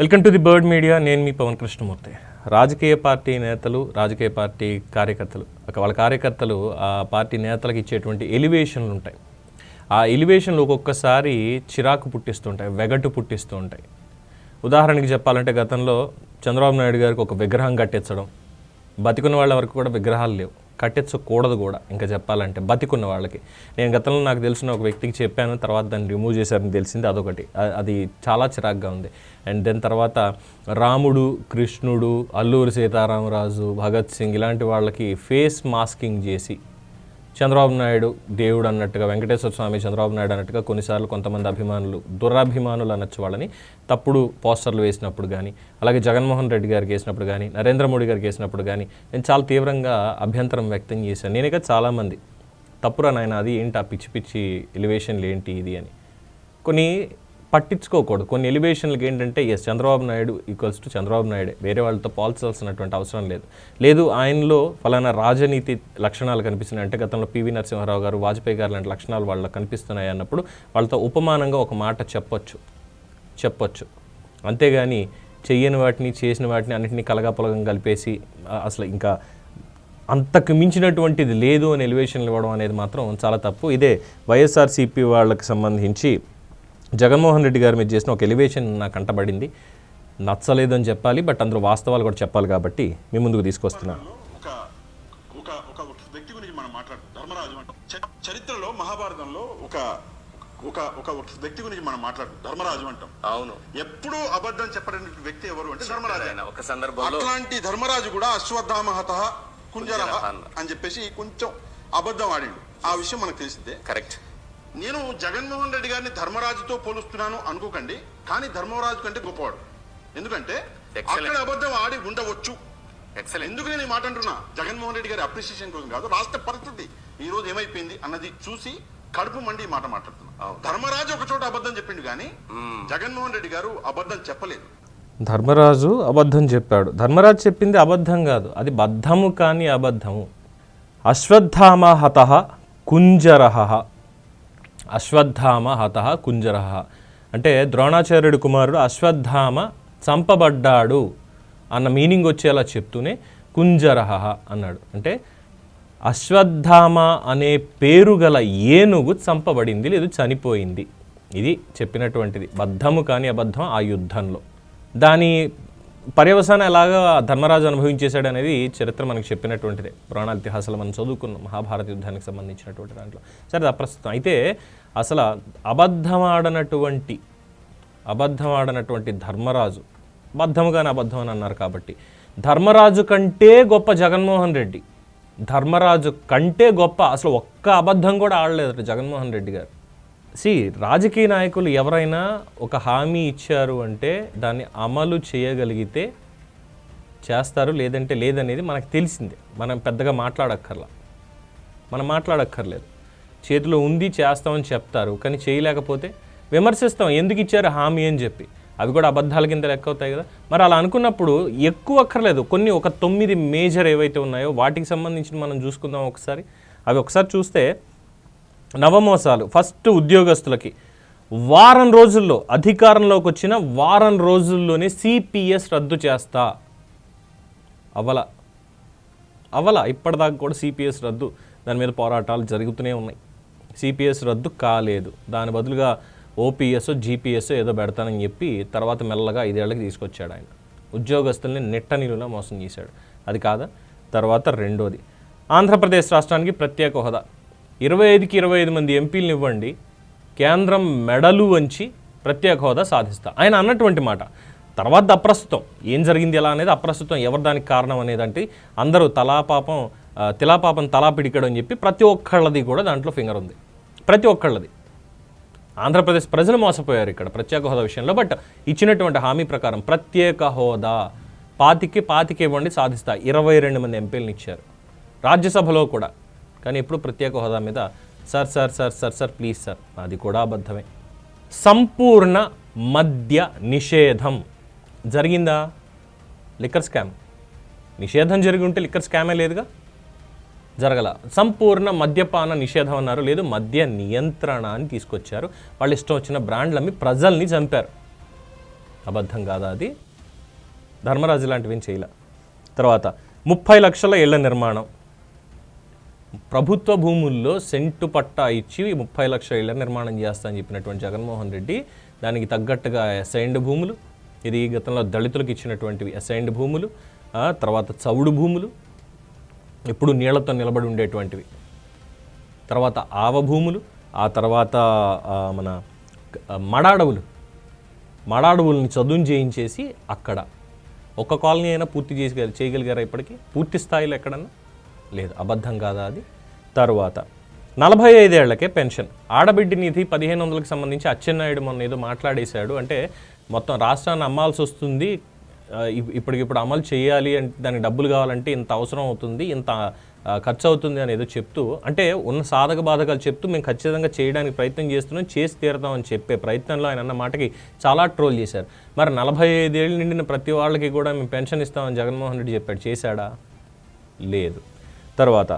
Welcome to the bird media. నేను మీ పవన్ కృష్ణమూర్తి. రాజకీయ పార్టీ నేతలు రాజకీయ పార్టీ కార్యకర్తలు ఒక వాళ్ళ కార్యకర్తలు ఆ పార్టీ నేతలకు ఇచ్చేటువంటి ఎలివేషన్లు ఉంటాయి. ఆ ఎలివేషన్లు ఒక్కొక్కసారి చిరాకు పుట్టిస్తుంటాయి వెగటు పుట్టిస్తూ ఉంటాయి ఉదాహరణకి చెప్పాలంటే గతంలో చంద్రబాబు నాయుడు గారికి ఒక విగ్రహం కట్టించడం బతికున్న వాళ్ళ వరకు కూడా విగ్రహాలు లేవు. కట్టించకూడదు కూడా ఇంకా చెప్పాలంటే బతికున్న వాళ్ళకి. నేను గతంలో నాకు తెలిసిన ఒక వ్యక్తికి చెప్పాను తర్వాత దాన్ని రిమూవ్ చేశారని తెలిసింది అదొకటి. అది చాలా చిరాగ్గా ఉంది. అండ్ దాని తర్వాత రాముడు కృష్ణుడు అల్లూరి సీతారామరాజు భగత్ సింగ్ ఇలాంటి వాళ్ళకి ఫేస్ మాస్కింగ్ చేసి చంద్రబాబు నాయుడు దేవుడు అన్నట్టుగా వెంకటేశ్వర స్వామి చంద్రబాబు నాయుడు అన్నట్టుగా కొన్నిసార్లు కొంతమంది అభిమానులు దురభిమానులు అనొచ్చు వాళ్ళని. తప్పుడు పోస్టర్లు వేసినప్పుడు కానీ అలాగే జగన్మోహన్ రెడ్డి గారికి వేసినప్పుడు కానీ నరేంద్ర మోడీ గారికి వేసినప్పుడు కానీ నేను చాలా తీవ్రంగా అభ్యంతరం వ్యక్తం చేశాను. నేనే చాలామంది తప్పురా నాయన అది ఏంటి ఆ పిచ్చి పిచ్చి ఎలివేషన్లు ఏంటి ఇది అని. కొన్ని పట్టించుకోకూడదు. కొన్ని ఎలివేషన్లకి ఏంటంటే yes Chandrababu Naidu equals to Chandrababu నాయుడే. వేరే వాళ్ళతో పోల్చాల్సినటువంటి అవసరం లేదు. లేదు ఆయనలో ఫలానా రాజనీతి లక్షణాలు కనిపిస్తున్నాయి. అంటే గతంలో పివి నరసింహారావు గారు వాజ్పేయి గారు లాంటి లక్షణాలు వాళ్ళకి కనిపిస్తున్నాయి అన్నప్పుడు వాళ్ళతో ఉపమానంగా ఒక మాట చెప్పొచ్చు. చెప్పొచ్చు. అంతేగాని చెయ్యని వాటిని చేసిన వాటిని అన్నింటినీ కలగాపలగం కలిపేసి అసలు ఇంకా అంతకు మించినటువంటిది లేదు అని ఎలివేషన్లు ఇవ్వడం అనేది మాత్రం చాలా తప్పు. ఇదే వైఎస్ఆర్సీపీ వాళ్ళకి సంబంధించి జగన్మోహన్ రెడ్డి గారి మీద చేసిన ఒక ఎలివేషన్ నాకు కంటబడింది. నచ్చలేదు అని చెప్పాలి బట్ అందులో వాస్తవాలు కూడా చెప్పాలి కాబట్టి మీ ముందుకు తీసుకొస్తున్నాను ఒక ఒక ఒక ఒక వ్యక్తి గురించి మనం మాట్లాడు ధర్మరాజు అంటాం. చ- చరిత్రలో మహాభారతంలో ఒక ఒక ఒక వ్యక్తి గురించి మనం మాట్లాడు ధర్మరాజు అంటాం. అవును. ఎప్పుడూ అబద్ధం చెప్పడం వ్యక్తి ఎవరు అంటే ధర్మరాజు. ఆయన. ఒక సందర్భంలో అట్లాంటి ధర్మరాజు కూడా అశ్వత్థామహత కుంజర కుంజరః అని చెప్పేసి కొంచెం అబద్ధం ఆడిండు. ఆ విషయం మనకు తెలిసిందే. కరెక్ట్. నేను జగన్మోహన్ రెడ్డి గారిని ధర్మరాజుతో పోలుస్తున్నాను అనుకోకండి కానీ ధర్మరాజు కంటే గొప్పవాడు. ఎందుకంటే. అక్కడ అబద్ధం ఆడి ఉండవచ్చు. ఎక్సలెంట్ ఎందుకు నేను ఈ మాట అంటున్నా? జగన్మోహన్ రెడ్డి గారి అప్రిసియేషన్ కోసం కాదు రాష్ట్ర పరిస్థితి. ఈ రోజు ఏమైపోయింది అన్నది చూసి కడుపు మండి ఈ మాట మాట్లాడుతున్నా. ధర్మరాజు ఒక చోట అబద్ధం చెప్పిండు కానీ జగన్మోహన్ రెడ్డి గారు అబద్ధం చెప్పలేదు. ధర్మరాజు అబద్ధం చెప్పాడు. ధర్మరాజు చెప్పింది అబద్ధం కాదు అది బద్ధము కాని అబద్ధము. అశ్వత్థామ హత కుంజరహ. అశ్వత్థామ హత కుంజరహ అంటే ద్రోణాచార్యుడి కుమారుడు అశ్వత్థామ చంపబడ్డాడు అన్న మీనింగ్ వచ్చేలా చెప్తూనే కుంజరహ అన్నాడు. అంటే అశ్వత్థామ అనే పేరు గల ఏనుగు చంపబడింది లేదు చనిపోయింది. ఇది చెప్పినటువంటిది. బద్ధము కాని అబద్ధం ఆ యుద్ధంలో. దాని పర్యవసానం ఎలాగా ధర్మరాజు అనుభవించేశాడు అనేది చరిత్ర మనకు చెప్పినటువంటిదే. పురాణ ఇతిహాసాలు మనం చదువుకున్నాం మహాభారత యుద్ధానికి సంబంధించినటువంటి దాంట్లో. సరే అప్రస్తుతం. అయితే అసలు అబద్ధమాడనటువంటి అబద్ధమాడనటువంటి ధర్మరాజు బద్ధముగానే అబద్ధం అని అన్నారు కాబట్టి ధర్మరాజు కంటే గొప్ప జగన్మోహన్ రెడ్డి ధర్మరాజు కంటే గొప్ప అసలు ఒక్క అబద్ధం కూడా ఆడలేదు జగన్మోహన్ రెడ్డి గారు. సి రాజకీయ నాయకులు ఎవరైనా ఒక హామీ ఇచ్చారు అంటే దాన్ని అమలు చేయగలిగితే చేస్తారు లేదంటే లేదనేది మనకు తెలిసిందే. మనం పెద్దగా మాట్లాడక్కర్లా. మనం మాట్లాడక్కర్లేదు. చేతిలో ఉంది చేస్తామని చెప్తారు కానీ చేయలేకపోతే విమర్శిస్తాం ఎందుకు ఇచ్చారు హామీ అని చెప్పి. అవి కూడా అబద్ధాల కింద లెక్క అవుతాయి కదా. మరి అలా అనుకున్నప్పుడు ఎక్కువ అక్కర్లేదు. కొన్ని ఒక తొమ్మిది మేజర్ ఏవైతే ఉన్నాయో వాటికి సంబంధించి మనం చూసుకుందాం ఒకసారి. అవి ఒకసారి చూస్తే నవమోసాలు ఫస్ట్ ఉద్యోగస్తులకి. వారం రోజుల్లో అధికారంలోకి వచ్చిన వారం రోజుల్లోనే సిపిఎస్ రద్దు చేస్తా. అవల. అవల ఇప్పటిదాకా కూడా సిపిఎస్ రద్దు దాని మీద పోరాటాలు జరుగుతూనే ఉన్నాయి. సిపిఎస్ రద్దు కాలేదు. దాని బదులుగా ఓపీఎస్ జీపీఎస్ ఏదో పెడతానని చెప్పి తర్వాత మెల్లగా ఐదేళ్ళకి తీసుకొచ్చాడు ఆయన. ఉద్యోగస్తుల్ని నెట్ట నీళ్ళలో మోసం చేశాడు. అది కాదా? తర్వాత రెండోది. ఆంధ్రప్రదేశ్ రాష్ట్రానికి ప్రత్యేక హోదా. ఇరవై ఐదుకి ఇరవై ఐదు మంది ఎంపీలను ఇవ్వండి. కేంద్రం మెడలు వంచి ప్రత్యేక హోదా సాధిస్తా. ఆయన అన్నటువంటి మాట. తర్వాత అప్రస్తుతం. ఏం జరిగింది ఎలా అనేది అప్రస్తుతం. ఎవరు దానికి కారణం అనేది అంటే అందరూ తలాపాపం తిలాపాపం తలా పిడికడం అని చెప్పి ప్రతి ఒక్కళ్ళది కూడా దాంట్లో ఫింగర్ ఉంది. ప్రతి ఒక్కళ్ళది. ఆంధ్రప్రదేశ్ ప్రజలు మోసపోయారు ఇక్కడ ప్రత్యేక హోదా విషయంలో. బట్ ఇచ్చినటువంటి హామీ ప్రకారం ప్రత్యేక హోదా పాతికి పాతికి ఇవ్వండి సాధిస్తా. ఇరవై రెండు మంది ఎంపీలను ఇచ్చారు. రాజ్యసభలో కూడా. కానీ ఎప్పుడు ప్రత్యేక హోదా మీద sir sir sir sir sir please sir అది కూడా అబద్ధమే. సంపూర్ణ మద్య నిషేధం. జరిగిందా? Liquor scam. నిషేధం జరిగి ఉంటే లిక్కర్ స్కామే లేదుగా? జరగల. సంపూర్ణ మద్యపాన నిషేధం అన్నారు. లేదు మద్య నియంత్రణ అని తీసుకొచ్చారు. వాళ్ళు ఇష్టం వచ్చిన బ్రాండ్లు అమ్మి ప్రజల్ని చంపారు. అబద్ధం కాదా అది? ధర్మరాజు లాంటివి ఏం చేయలే. తర్వాత ముప్పై లక్షల ఇళ్ళ నిర్మాణం. ప్రభుత్వ భూముల్లో సెంటు పట్టా ఇచ్చి ముప్పై లక్షల ఇళ్ళ నిర్మాణం చేస్తా అని చెప్పినటువంటి జగన్మోహన్ రెడ్డి దానికి తగ్గట్టుగా అసైన్డ్ భూములు ఇది గతంలో దళితులకు ఇచ్చినటువంటివి అసైన్డ్ భూములు తర్వాత చౌడు భూములు ఎప్పుడు నీళ్ళతో నిలబడి ఉండేటువంటివి. తర్వాత ఆవ భూములు ఆ తర్వాత మన మడాడవులు మడాడవుల్ని చదును చేయించేసి అక్కడ ఒక కాలనీ అయినా పూర్తి చేసి చేయగలిగారా ఇప్పటికీ? పూర్తి స్థాయిలో ఎక్కడన్నా? లేదు అబద్ధం కాదా అది? తరువాత. నలభై ఐదేళ్ళకే పెన్షన్. ఆడబిడ్డ నిధి పదిహేను వందలకు సంబంధించి అచ్చెన్నాయుడు మొన్న ఏదో మాట్లాడేశాడు. అంటే మొత్తం రాష్ట్రాన్ని అమ్మాల్సి వస్తుంది. ఇప్పటికిప్పుడు అమలు చేయాలి అంటే దానికి డబ్బులు కావాలంటే ఇంత అవసరం అవుతుంది ఇంత ఖర్చు అవుతుంది అని ఏదో చెప్తూ అంటే ఉన్న సాధక బాధకాలు చెప్తూ మేము ఖచ్చితంగా చేయడానికి ప్రయత్నం చేస్తున్నాం చేసి తీరుతాం అని చెప్పే ప్రయత్నంలో ఆయన అన్న మాటకి చాలా ట్రోల్ చేశారు. మరి నలభై ఐదేళ్ళు నిండిన ప్రతి వాళ్ళకి కూడా మేము పెన్షన్ ఇస్తామని జగన్మోహన్ రెడ్డి చెప్పాడు. చేశాడా? లేదు. తర్వాత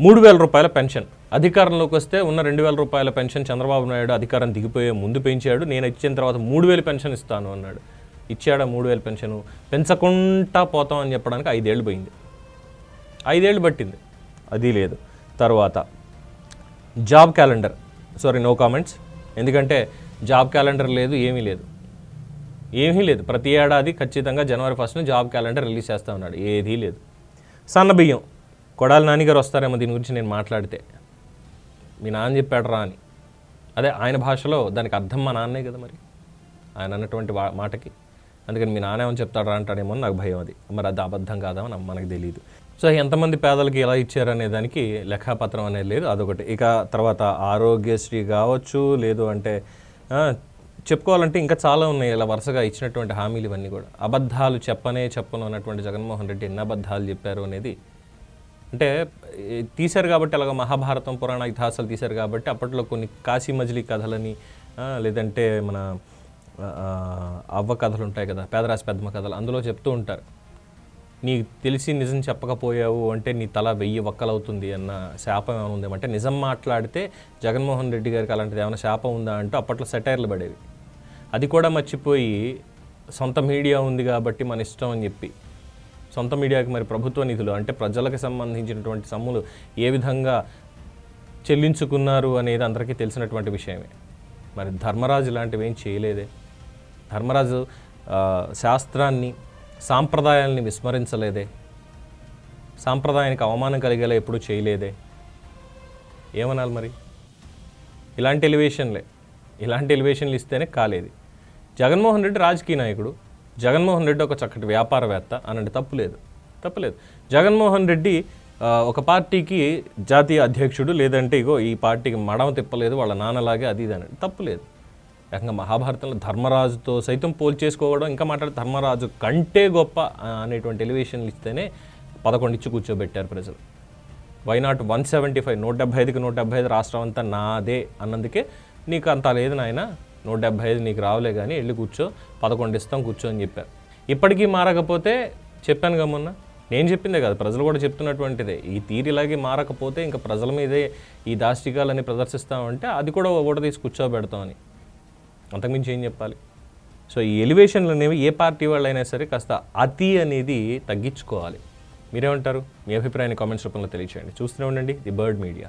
మూడు వేల రూపాయల పెన్షన్. అధికారంలోకి వస్తే ఉన్న రెండు వేల రూపాయల పెన్షన్ చంద్రబాబు నాయుడు అధికారం దిగిపోయే ముందు పెంచాడు. నేను ఇచ్చిన తర్వాత మూడు వేలు పెన్షన్ ఇస్తాను అన్నాడు. ఇచ్చాడా మూడు వేలు పెన్షన్? పెంచకుండా పోతాం అని చెప్పడానికి ఐదేళ్ళు పోయింది. ఐదేళ్ళు పట్టింది. అది లేదు. తర్వాత job calendar. Sorry no comments ఎందుకంటే జాబ్ క్యాలెండర్ లేదు ఏమీ లేదు. ఏమీ లేదు. ప్రతి ఏడాది ఖచ్చితంగా జనవరి ఫస్ట్న జాబ్ క్యాలెండర్ రిలీజ్ చేస్తా ఉన్నాడు. ఏదీ లేదు. సన్న బియ్యం. కొడాలి నానిగారు వస్తారేమో దీని గురించి నేను మాట్లాడితే. మీ నాన్న చెప్పాడు రా అని. అదే ఆయన భాషలో దానికి అర్థం మా నాన్నే కదా మరి. ఆయన అన్నటువంటి వా- మాటకి. అందుకని మీ నాన్న ఏమని చెప్తాడు రా అంటాడేమో నాకు భయం అది. మరి అది అబద్ధం కాదా మనకు తెలియదు సో ఎంతమంది పేదలకి ఎలా ఇచ్చారనే దానికి లెక్కాపత్రం అనేది లేదు అదొకటి. ఇక తర్వాత ఆరోగ్యశ్రీ కావచ్చు లేదు అంటే చెప్పుకోవాలంటే ఇంకా చాలా ఉన్నాయి. ఇలా వరుసగా ఇచ్చినటువంటి హామీలు ఇవన్నీ కూడా. అబద్ధాలు చెప్పనే చెప్పను అన్నటువంటి జగన్మోహన్ రెడ్డి ఎన్ని అబద్ధాలు చెప్పారు అనేది అంటే తీశారు కాబట్టి అలాగ మహాభారతం పురాణ ఇతిహాసాలు తీశారు కాబట్టి అప్పట్లో కొన్ని కాశీ మజిలీ కథలని లేదంటే మన అవ్వ కథలు ఉంటాయి కదా పేదరాశి పెద్దమ్మ కథలు అందులో చెప్తూ ఉంటారు. నీకు తెలిసి నిజం చెప్పకపోయావు అంటే నీ తల వెయ్యి వక్కలవుతుంది అన్న శాపం ఏమైనా ఉంది అంటే నిజం మాట్లాడితే జగన్మోహన్ రెడ్డి గారికి అలాంటిది ఏమైనా శాపం ఉందా అంటూ అప్పట్లో సెటైర్లు పడేవి. అది కూడా మర్చిపోయి సొంత మీడియా ఉంది కాబట్టి మన ఇష్టం అని చెప్పి సొంత మీడియాకి మరి ప్రభుత్వ నిధులు అంటే ప్రజలకు సంబంధించినటువంటి సమ్ములు ఏ విధంగా చెల్లించుకున్నారు అనేది అందరికీ తెలిసినటువంటి విషయమే. మరి ధర్మరాజు లాంటివి ఏం చేయలేదే. ధర్మరాజు శాస్త్రాన్ని సాంప్రదాయాల్ని విస్మరించలేదే. సాంప్రదాయానికి అవమానం కలిగేలా ఎప్పుడూ చేయలేదే. ఏమనాలి మరి? ఇలాంటి ఎలివేషన్లే. ఇలాంటి ఎలివేషన్లు ఇస్తేనే కాలేదు. జగన్మోహన్ రెడ్డి రాజకీయ నాయకుడు. జగన్మోహన్ రెడ్డి ఒక చక్కటి వ్యాపారవేత్త అనంటే తప్పులేదు తప్పులేదు. జగన్మోహన్ రెడ్డి ఒక పార్టీకి జాతీయ అధ్యక్షుడు లేదంటే ఇగో ఈ పార్టీకి మడమ తిప్పలేదు వాళ్ళ నాన్నలాగే అది ఇది అని తప్పులేదు. ఏకంగా మహాభారతంలో ధర్మరాజుతో సైతం పోల్ చేసుకోవడం ఇంకా మాట్లాడే ధర్మరాజు కంటే గొప్ప అనేటువంటి ఎలివేషన్లు ఇస్తేనే పదకొండు ఇచ్చి కూర్చోబెట్టారు ప్రజలు. Why not one seventy five నూట డెబ్బై ఐదుకి నూట డెబ్బై ఐదు రాష్ట్రం అంతా నాదే అన్నందుకే నీకు అంత లేదు నాయన నూట డెబ్బై ఐదు నీకు రావులే కానీ వెళ్ళి కూర్చో పదకొండు ఇస్తాం కూర్చో అని చెప్పారు. ఇప్పటికీ మారకపోతే చెప్పాను కదా మొన్న? నేను చెప్పిందే కాదు ప్రజలు కూడా చెప్తున్నటువంటిదే. ఈ తీరు ఇలాగే మారకపోతే ఇంకా ప్రజల మీదే ఈ దాష్టికాలని ప్రదర్శిస్తామంటే అది కూడా ఓట తీసి కూర్చోబెడతామని. అంతకుమించి ఏం చెప్పాలి? సో ఈ ఎలివేషన్లు అనేవి ఏ పార్టీ వాళ్ళైనా సరే కాస్త అతి అనేది తగ్గించుకోవాలి. మీరేమంటారు? మీ అభిప్రాయాన్ని కామెంట్స్ రూపంలో తెలియచేయండి. చూస్తూనే ఉండండి. The bird media.